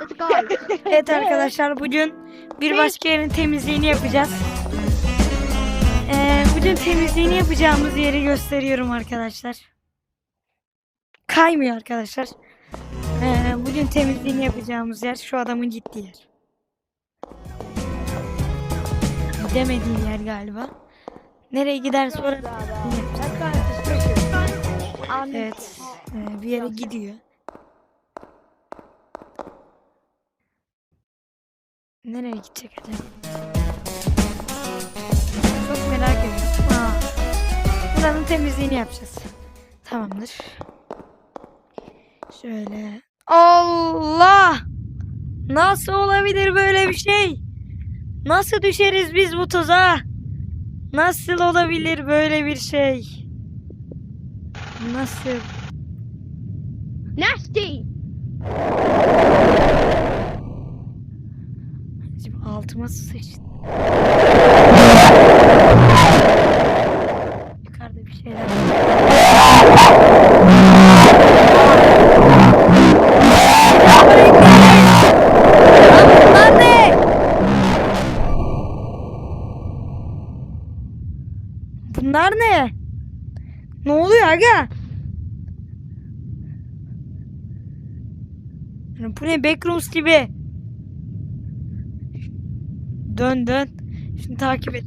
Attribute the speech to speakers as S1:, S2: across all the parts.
S1: Let's go.
S2: Evet arkadaşlar bugün bir başka yerin temizliğini yapacağız. Ee, bugün temizliğini yapacağımız yeri gösteriyorum arkadaşlar. Kaymıyor arkadaşlar. Ee, bugün temizliğini yapacağımız yer şu adamın gittiği yer. Gidemediği yer galiba. Nereye gider sonra Evet. ee, bir yere gidiyor. Nereye gidecek acaba? Çok merak ediyorum. Aa, buranın temizliğini yapacağız. Tamamdır. Şöyle. Allah! Nasıl olabilir böyle bir şey? Nasıl düşeriz biz bu tuzağa? Nasıl olabilir böyle bir şey? Nasıl?
S1: Nasty.
S2: Şimdi altıma sıçtı. Yukarıda bir şeyler bunlar ne? Ne? Oluyor aga? Bu ne backrooms gibi? Dön dön. Şunu takip et.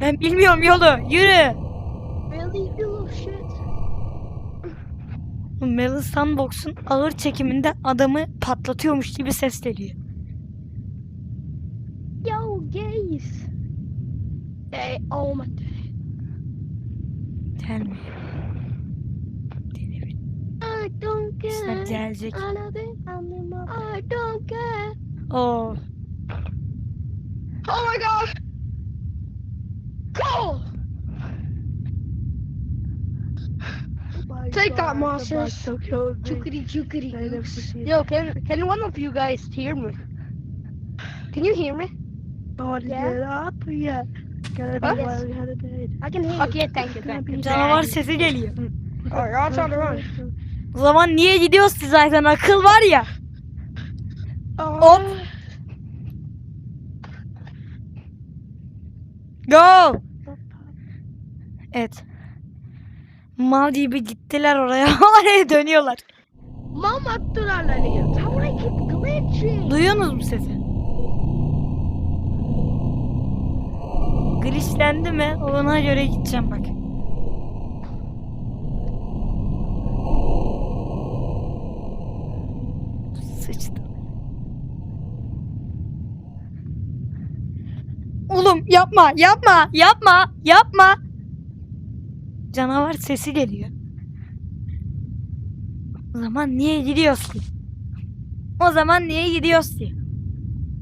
S2: Ben bilmiyorum yolu. Yürü. Melon Sandbox'un ağır çekiminde adamı patlatıyormuş gibi ses geliyor.
S1: Yo, gays. Hey, oh my.
S2: Deli bir-
S1: I don't care.
S2: gelecek.
S1: I don't care.
S2: Oo.
S1: Oh my god. Go. Take that, monsters. Chukity chukity goose. Yo, can can one of you guys hear me? Can you hear me?
S3: Oh,
S1: Yeah.
S3: get up, yeah. Gotta be.
S1: I can hear you. Okay, thank you, thank you.
S2: Canavar sesi geliyor.
S1: Alright, I'll try to run.
S2: O zaman niye gidiyoruz ki zaten akıl var ya.
S1: Oh.
S2: Hop. Go. Evet. Mal gibi gittiler oraya. Oraya dönüyorlar.
S1: Mama. How I keep glitching?
S2: Duyuyorsunuz mu sesi? Glitchlendi mi? Ona göre gideceğim bak. Sıçtı. Oğlum yapma, yapma, yapma, yapma. Canavar sesi geliyor. O zaman niye gidiyorsun? O zaman niye gidiyorsun?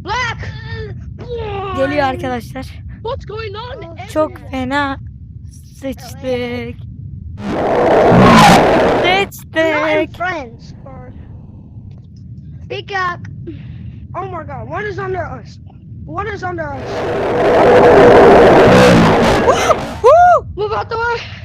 S1: Black.
S2: Geliyor arkadaşlar.
S1: What's going on?
S2: Çok fena sıçtık.
S1: Not
S2: Sıçtık.
S1: friends. Up. Oh my god, what is under us? What is under us?
S2: Woo!
S1: Move out the way.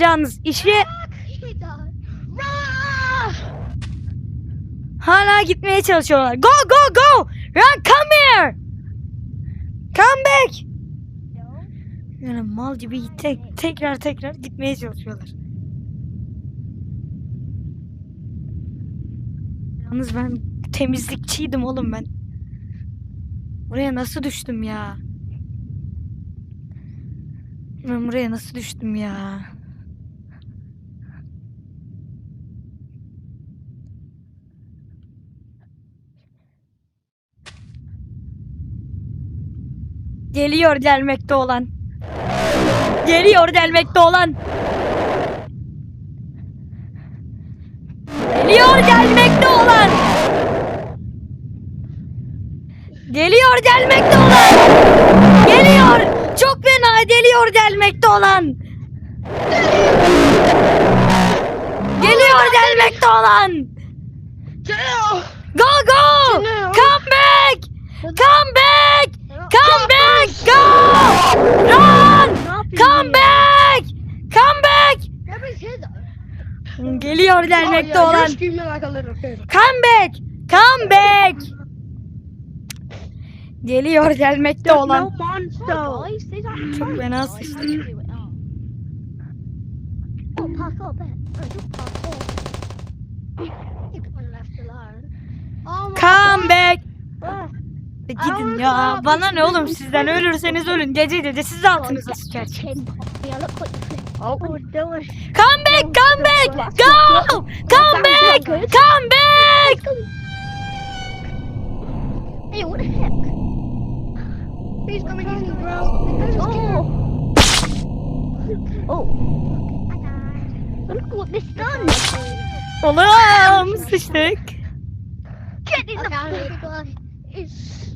S2: Yapacağınız işi hala gitmeye çalışıyorlar. Go go go! Run come here! Come back! Yani mal gibi tek, tekrar tekrar gitmeye çalışıyorlar. Yalnız ben temizlikçiydim oğlum ben. Buraya nasıl düştüm ya? Ben buraya nasıl düştüm ya? Geliyor gelmekte olan. Geliyor gelmekte olan. Geliyor gelmekte olan. Geliyor gelmekte olan. Geliyor Geliyor gelmekte olan. Geliyor gelmekte olan.
S1: Gel.
S2: Go go.
S1: Geliyor.
S2: Come back. Come back. Geliyor gelmekte
S1: Oh, yeah,
S2: olan.
S1: You're screaming like a little kid.
S2: Come back. Come back. Geliyor gelmekte olan. Çok fena sıçtık. Come back. E, Gidin ya. Bana ne oğlum sizden ölürseniz ölün. Gece gece siz altınıza sıçar.
S3: Oh.
S2: Come back, come back. Go. Come back. Come back.
S1: Hey, what the heck? He's coming in, bro. Oh. Oh. Look what this done.
S2: Oğlum sıçtık.
S1: Get in the It's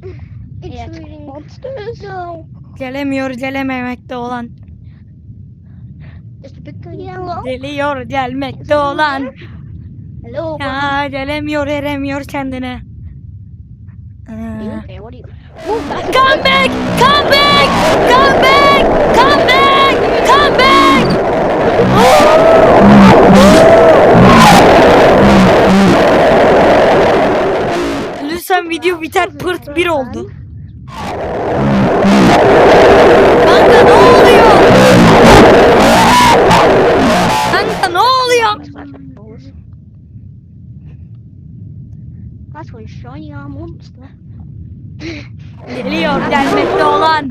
S1: it's monsters. No.
S2: Gelemiyor gelememekte olan.
S1: Just a big yellow.
S2: Geliyor gelmekte olan.
S1: Hello.
S2: Ya gelemiyor eremiyor kendine.
S1: You?
S2: Come back! Come back! Come back! Come back! Come back! Lütfen video biter pırt bir oldu.
S1: That's one shiny arm monster.
S2: Geliyor gelmekte olan.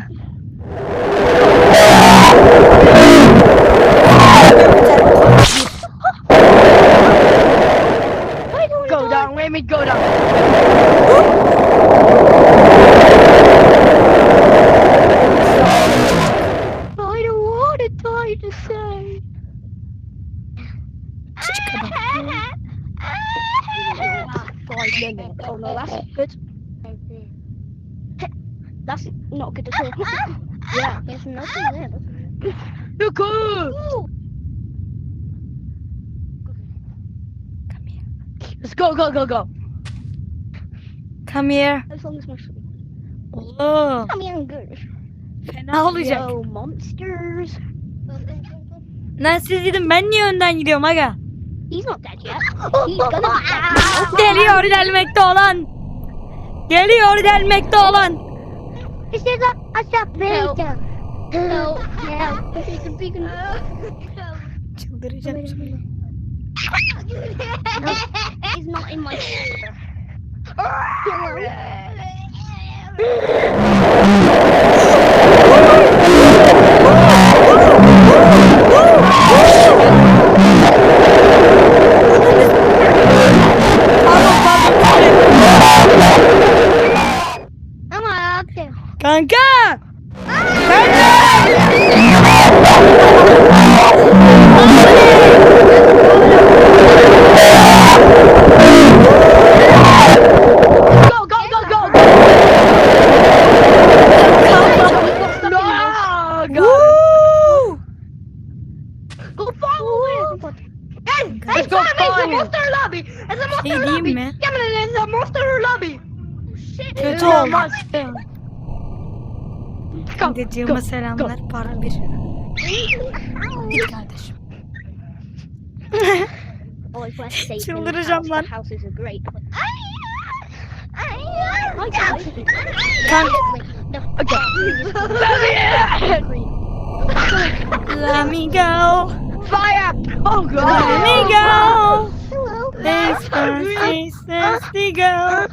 S1: That's not good at all. yeah, there's nothing there. You're good. Let's go, go, go, go.
S2: Come here.
S1: As long as my
S2: Oğlum
S1: Come here, good.
S2: fena olacak.
S1: Yo, monsters.
S2: Lan siz gidin ben niye önden gidiyorum aga?
S1: He's not dead yet. He's gonna be dead.
S2: Geliyor gelmekte olan. Geliyor gelmekte olan.
S1: Is there a, a sapling? Help. Help. Big
S2: Çıldıracağım şimdi.
S1: He's not in my house,
S2: lan.
S1: the houses are great. Hi guys.
S2: Kanka.
S1: No. Okay.
S2: Let me go.
S1: Fire! Oh
S2: Let
S1: god!
S2: me go.
S1: Hello.
S2: This is nasty go.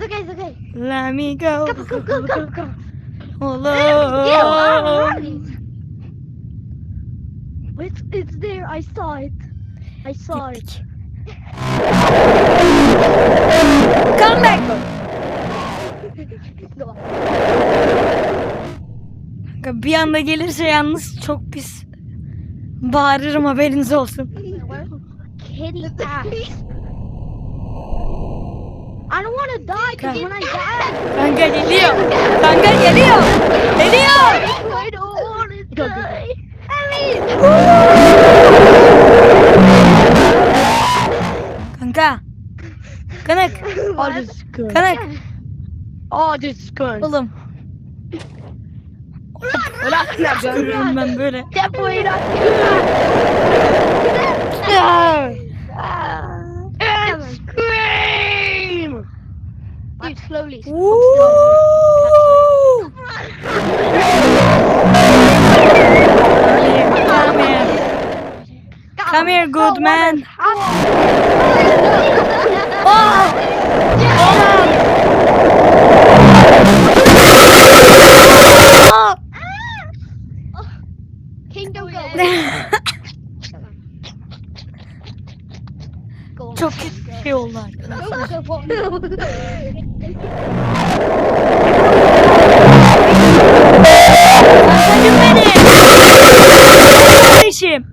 S1: It's okay, it's okay.
S2: Let me go.
S1: Go, go, go, go, go.
S2: Oğlum.
S1: It's, it's there. I saw it. I saw it.
S2: Come back. Kanka Bir anda gelirse yalnız çok pis bağırırım haberiniz olsun.
S1: Kitty ass. I don't wanna die because when I die
S2: Kanka geliyor. Kanka geliyor. Geliyor.
S1: I don't wanna die. I mean Kanka.
S2: Kanak.
S1: Hadi sıkın. Kanak. Hadi.
S2: Oğlum. Ulan ben böyle?
S1: Depoyu da.
S3: Dude, slowly.
S2: Woo! Come here, good man. Çok şey oldu arkadaşlar. Kardeşim.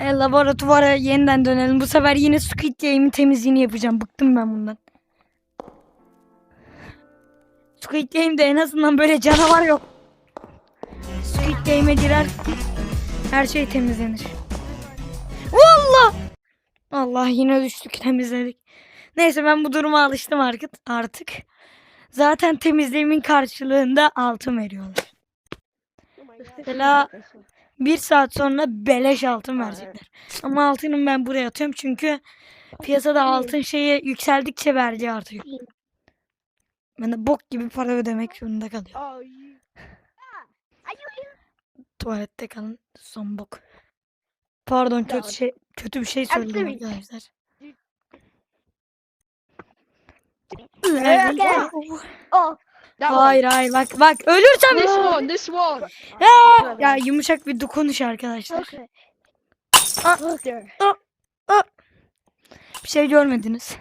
S2: E, laboratuvara yeniden dönelim. Bu sefer yine Squid Game'in temizliğini yapacağım. Bıktım ben bundan. Squid Game'de en azından böyle canavar yok. Squid Game'e girer. Her şey temizlenir. Valla. Allah yine düştük temizledik. Neyse ben bu duruma alıştım artık. artık. Zaten temizliğimin karşılığında altın veriyorlar. Mesela bir saat sonra beleş altın verecekler. Ama altını ben buraya atıyorum çünkü piyasada altın şeyi yükseldikçe vergi artıyor. Ben de bok gibi para ödemek zorunda kalıyorum.
S1: Oh.
S2: Tuvalette kalın son bok. Pardon kötü şey kötü bir şey söyledim arkadaşlar.
S3: Oh,
S1: That one.
S2: Hayır hayır bak bak ölürsem
S1: This one, this one.
S2: Ya yumuşak bir dokunuş arkadaşlar.
S3: okay.
S2: Ah, bir şey görmediniz.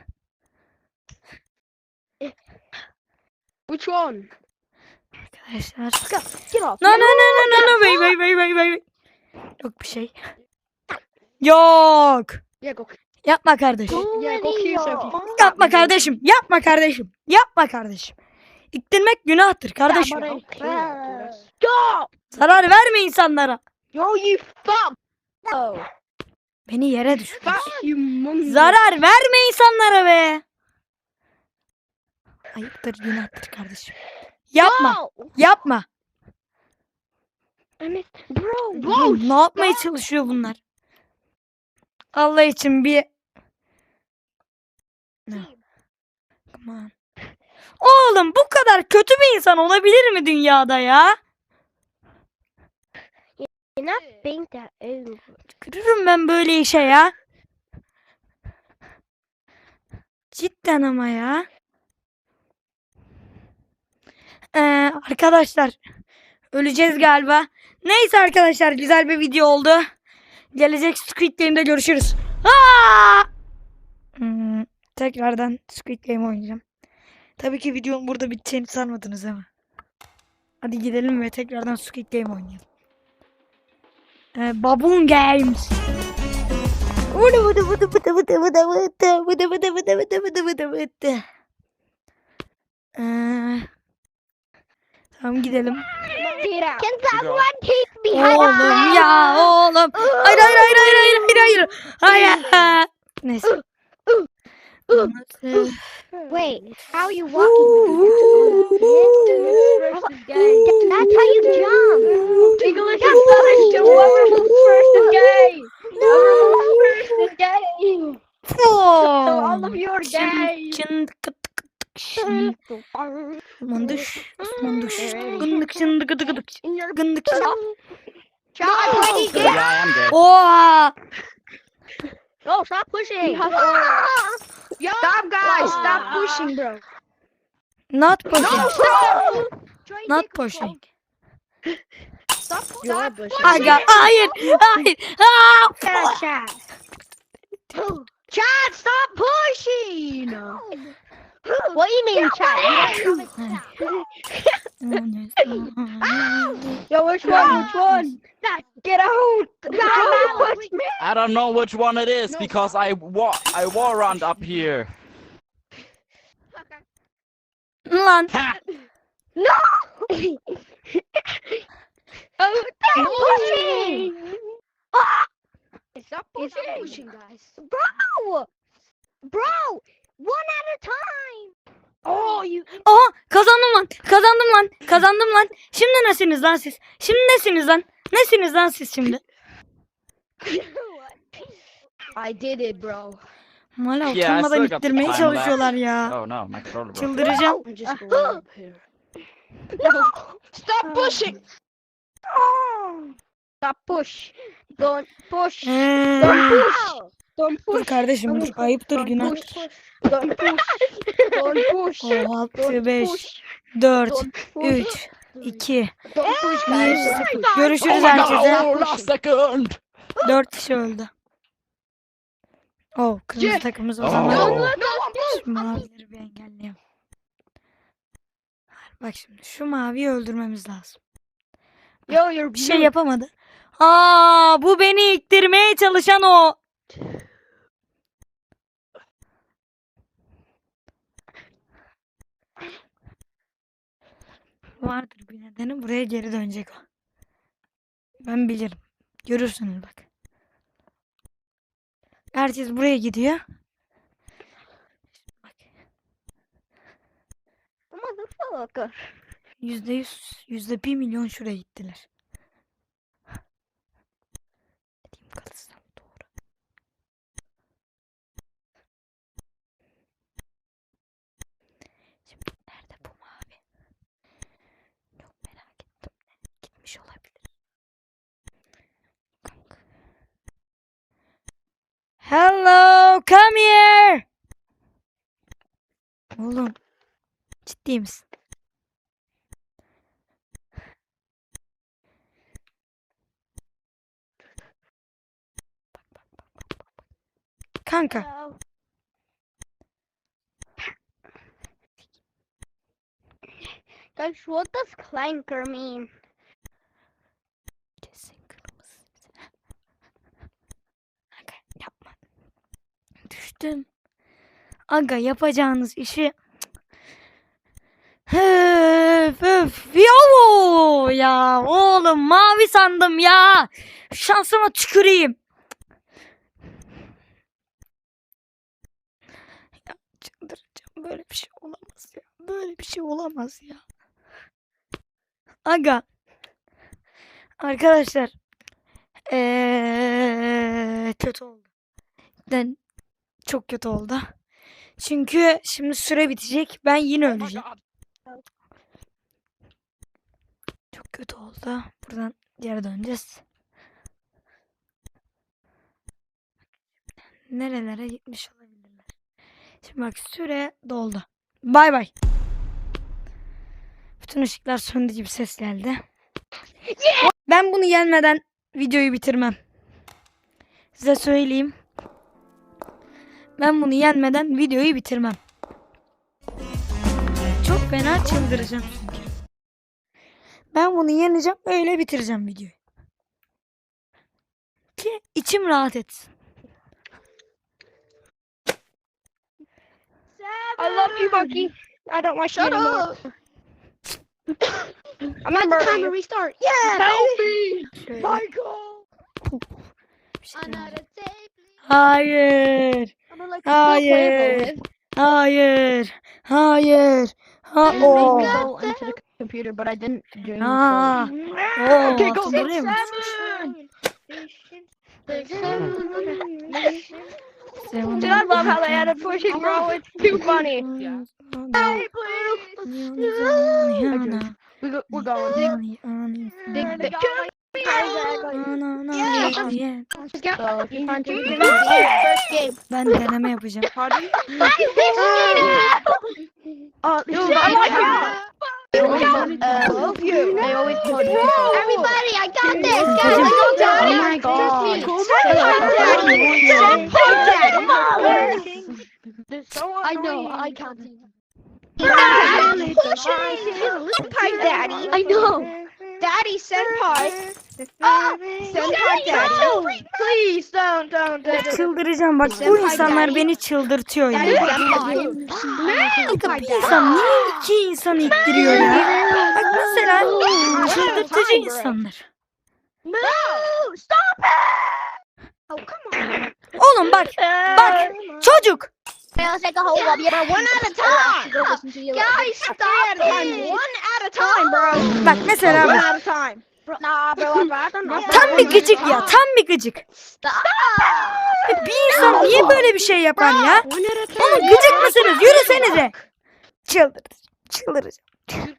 S1: Which one?
S2: Arkadaşlar. No no no no no no wait wait wait wait wait. Yok bir şey. Yok.
S1: Yeah, go.
S2: Yapma kardeşim.
S1: Yourself. you-
S2: Yapma kardeşim. Yapma kardeşim. Yapma kardeşim. İttirmek günahtır kardeşim.
S3: Stop.
S2: Zarar verme insanlara.
S1: Yo, you fuck!
S2: Beni yere düş.
S1: Fuck you, monkey.
S2: Zarar verme insanlara be. Ayıptır günahtır kardeşim. Yapma. Yapma.
S3: Bro.
S1: Bro,
S2: ne yapmaya çalışıyor bunlar? Allah için bir On. Oğlum bu kadar kötü bir insan olabilir mi dünyada ya?
S3: You're not being that over.
S2: Görürüm ben böyle işe ya. Cidden ama ya. Ee, arkadaşlar öleceğiz galiba. Neyse arkadaşlar güzel bir video oldu. Gelecek Squid Game'de görüşürüz. Aa! Hmm, tekrardan Squid Game oynayacağım. Tabii ki videonun burada biteceğini sanmadınız ama. Hadi gidelim ve tekrardan Squid Game oynayalım. Ee, Baboon Games. Vıdı vıdı vıdı vıdı vıdı vıdı vıdı vıdı vıdı vıdı vıdı vıdı vıdı vıdı. Ee, Tamam gidelim.
S3: Can someone take me
S2: Oğlum ya oğlum. Hayır hayır hayır hayır hayır hayır. Hayır. Neyse.
S3: Wait, how are you walking? That's how you jump.
S1: English is Spanish to whoever moves first is gay. Whoever moves first is gay. So all of you are gay.
S2: Mandış. Gındık şındık gıdık gıdık.
S1: In your
S2: Gındık şın.
S1: John, why do you
S4: Yeah,
S1: get?
S4: I am gay.
S2: Oha.
S3: No, stop pushing.
S1: Stop, guys! Stop pushing, bro.
S2: Not pushing.
S1: No, stop!
S2: Not pushing.
S1: Stop, stop pushing.
S2: Aga hayır. Hayır. Aa!
S1: Chad. Chad, stop pushing!
S3: What do you mean, Chad?
S1: Yo, which one? Which one? Get out!
S3: No,
S1: push me!
S4: I don't know which one it is
S1: No.
S4: because I wa I war around up here.
S2: Lan.
S4: Ha!
S1: No! oh, stop pushing! Stop ah! pushing!
S3: pushing, guys. Bro! Bro! One at a time.
S1: Oh, you.
S2: Aha kazandım lan. Kazandım lan. Kazandım lan. Şimdi nesiniz lan siz? Şimdi nesiniz lan? Nesiniz lan siz şimdi?
S3: I did it, bro.
S2: Hala
S4: Yeah, I
S2: utanmadan
S4: still got
S2: ittirmeye
S4: time
S2: çalışıyorlar ya.
S4: Oh no, my controller broke.
S2: Çıldıracağım.
S1: I'm just going up here.
S3: Stop pushing. Stop push. Don't push.
S2: Ee,
S3: Don't push. Don't
S2: dur
S3: push.
S2: kardeşim dur. Ayıptır günah.
S3: push. Don't push. Don't push.
S2: Oh, 6,
S3: Don't
S2: 5,
S3: push.
S2: 4,
S3: Don't push.
S2: 3, 2,
S3: Don't push,
S2: 1,
S3: guys.
S2: 0.
S4: Oh
S2: Görüşürüz
S4: god,
S2: herkese.
S4: oh, last second!
S2: 4 kişi öldü. Oh, kırmızı takımımız o
S4: Oh.
S2: zaman.
S4: No,
S2: Şu mavileri bir engelleyeyim. Bak şimdi şu maviyi öldürmemiz lazım.
S3: Yo, you're
S2: Bir şey yapamadı. Aa, bu beni iktirmeye çalışan o. Vardır bir nedeni buraya geri dönecek o. Ben bilirim. Görürsünüz bak. Herkes buraya gidiyor. Bak.
S3: Motherfucker.
S2: Yüzde yüz, yüzde bir milyon şuraya gittiler. Hello, come here. Oğlum, ciddi misin? Kanka.
S3: Guys, what does clanker mean?
S2: Düştüm. Aga yapacağınız işi Öf ya. Oğlum mavi sandım ya. Şansıma tüküreyim. Ya çıldıracağım. Böyle bir şey olamaz ya. Böyle bir şey olamaz ya. Aga. Arkadaşlar eee, kötü oldu. Ben çok kötü oldu. Çünkü şimdi süre bitecek. Ben yine
S4: Oh
S2: öleceğim. Çok kötü oldu. Buradan geri döneceğiz. Nerelere gitmiş olabilirler. Şimdi bak süre doldu. Bay bay. Bütün ışıklar söndü gibi ses geldi. Ben bunu yenmeden videoyu bitirmem. Size söyleyeyim. Ben bunu yenmeden videoyu bitirmem. Çok fena çıldıracağım çünkü. Ben bunu yeneceğim öyle bitireceğim videoyu. Ki içim rahat etsin.
S3: I love you, monkey. I don't want you
S1: Shut
S3: anymore.
S1: up.
S3: I'm gonna murder you.
S1: restart.
S3: Yeah,
S1: Help
S3: baby.
S2: Şöyle
S3: Michael.
S2: Hayır.
S3: Gonna like
S2: Hayır. Hayır. Hayır. Ha o.
S1: Go into the computer, but I didn't do
S2: Aa.
S1: so.
S2: Oo,
S3: Okay, go.
S2: buraya mı
S3: Dude, I love how they added pushing, bro. It's too funny.
S4: Yeah.
S3: Hey, please. We go, we're going. Dig, dig, dig. Just go.
S1: So if you find two
S3: First game.
S2: Ben deneme yapacağım.
S3: Pardon?
S1: Uh,
S3: Dude, I like you.
S1: They always put,
S3: I
S1: uh,
S3: love you.
S1: they always put.
S3: Everybody, I got this.
S2: Guys, let's
S3: go,
S1: Daddy. Oh my God. I know. I can't.
S3: Senpai Daddy.
S1: I know.
S3: Daddy Senpai. Daddy. Please don't, don't, don't.
S2: Çıldıracağım bak bu insanlar beni çıldırtıyor ya. Bir insan niye iki insan ittiriyor ya? Bak mesela çıldırtıcı insanlar.
S3: No, stop it. Oh, come on.
S2: Oğlum bak bak çocuk
S1: I'll take a whole one. Yeah, one at a time. Guys, stop it. One at a time, bro.
S2: Bak mesela
S3: One
S2: bak.
S3: at a time.
S2: Tam bir gıcık ya. Tam bir gıcık. Bir insan niye böyle bir şey yapar ya? Oğlum gıcık mısınız? Yürüsenize. Çıldıracağım. Çıldıracağım.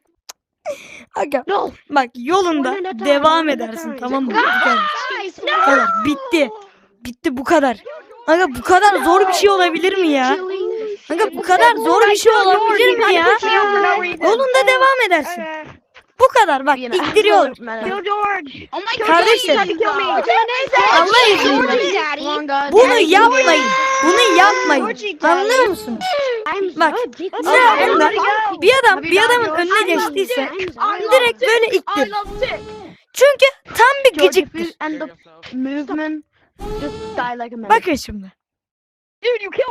S2: Aga bak yolunda devam edersin tamam mı? Bu kadar. Bitti. Bitti bu kadar. Aga bu kadar zor bir şey olabilir mi ya? Aga bu kadar zor bir şey olabilir mi ya? Yolunda devam edersin. Bu kadar bak ittiriyorlar.
S3: Kill George.
S1: Oh my god.
S2: Kardeşim.
S1: you kill me.
S2: Allah izniyle. Bunu yapmayın. Bunu yapmayın. Anlıyor musunuz? Bak ne bunda bir adam bir adamın önüne geçtiyse direkt böyle ittir. Çünkü tam bir gıcıktır. Bakın şimdi.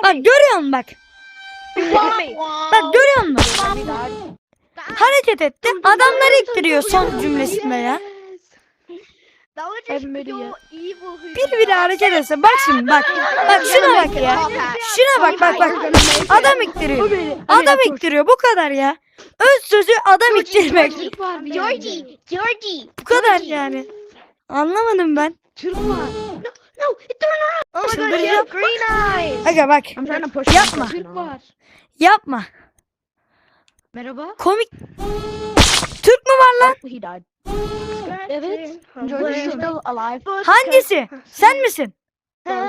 S2: Bak görüyor musun bak. Bak görüyor musun? Hareket etti. Adamları ittiriyor son cümlesinde ya. Bir biri hareket etse bak şimdi bak. Bak şuna bak ya. Şuna bak bak bak. Adam ittiriyor. Adam ittiriyor bu kadar ya. Öz sözü adam ittirmek.
S1: Georgie, Georgie.
S2: Bu kadar yani. Anlamadım ben.
S1: No, it turned around. Oh my god, you have green eyes.
S2: Aga bak
S3: I'm trying to push
S2: Yapma. Yapma.
S3: Merhaba.
S2: Komik. Türk mü var lan?
S3: He died.
S1: Evet.
S3: George is still alive.
S2: Hangisi? Sen misin? Sen-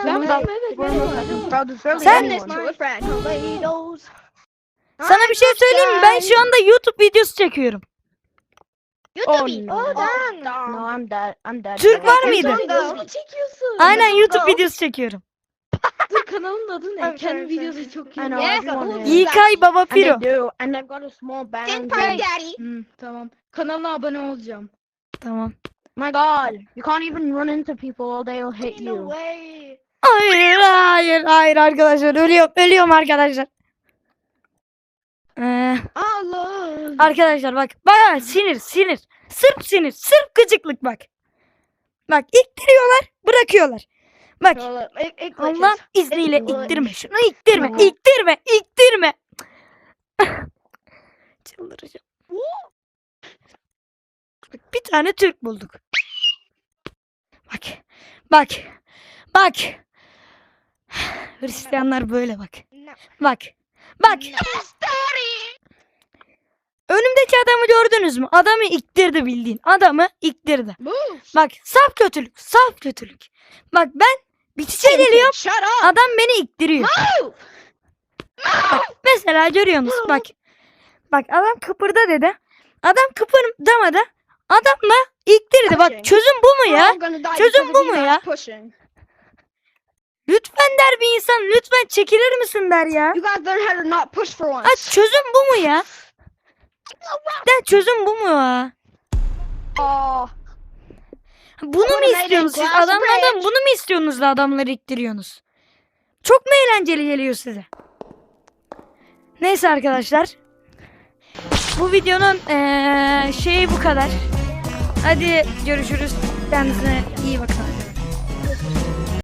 S2: Sana bir şey söyleyeyim mi? Ben şu anda YouTube videosu çekiyorum.
S3: Oh,
S1: YouTube.
S3: no.
S1: Oh, damn.
S3: No, I'm dead. I'm dead.
S2: Türk var mıydı? Aynen YouTube videosu çekiyorum.
S3: Dur kanalın adı ne? Kendi videosu çok iyi.
S1: I know,
S3: Yeah.
S1: everyone is.
S2: Baba
S3: And
S2: Piro.
S3: do. And they've got a small band.
S1: Ten part daddy.
S3: Hmm, tamam. Kanalına abone olacağım.
S2: Tamam.
S3: My god. You can't even run into people or they'll hit
S1: No
S3: you.
S1: way.
S2: Hayır hayır hayır arkadaşlar ölüyorum ölüyorum arkadaşlar. Ee,
S3: Allah.
S2: arkadaşlar bak bak sinir sinir. Sırf sinir sırf gıcıklık bak. Bak ittiriyorlar bırakıyorlar. Bak Allah izniyle ittirme şunu ittirme
S3: Tamam.
S2: ittirme ittirme. Çıldıracağım. Bir tane Türk bulduk. Bak bak bak. Hristiyanlar böyle bak. Bak. Bak. Önümdeki adamı gördünüz mü? Adamı iktirdi bildiğin. Adamı iktirdi. Bak saf kötülük. Saf kötülük. Bak ben geliyorum.
S3: Shut up.
S2: Adam beni iktiriyor. Bak, mesela görüyorsunuz bak. Bak adam kıpırda dedi. Adam kıpırdamadı. Adam da iktirdi. Bak çözüm bu mu ya? Çözüm bu mu ya? Lütfen der bir insan. Lütfen çekilir misin der ya.
S3: You guys learn how to not push for once.
S2: Ha, çözüm bu mu ya? Der çözüm bu mu ya?
S3: Oh.
S2: Bunu mu istiyorsunuz siz? Adamlardan bunu mu istiyorsunuz da adamları ittiriyorsunuz? Çok mu eğlenceli geliyor size? Neyse arkadaşlar. Bu videonun eee, şeyi bu kadar. Hadi görüşürüz. Kendinize iyi bakın.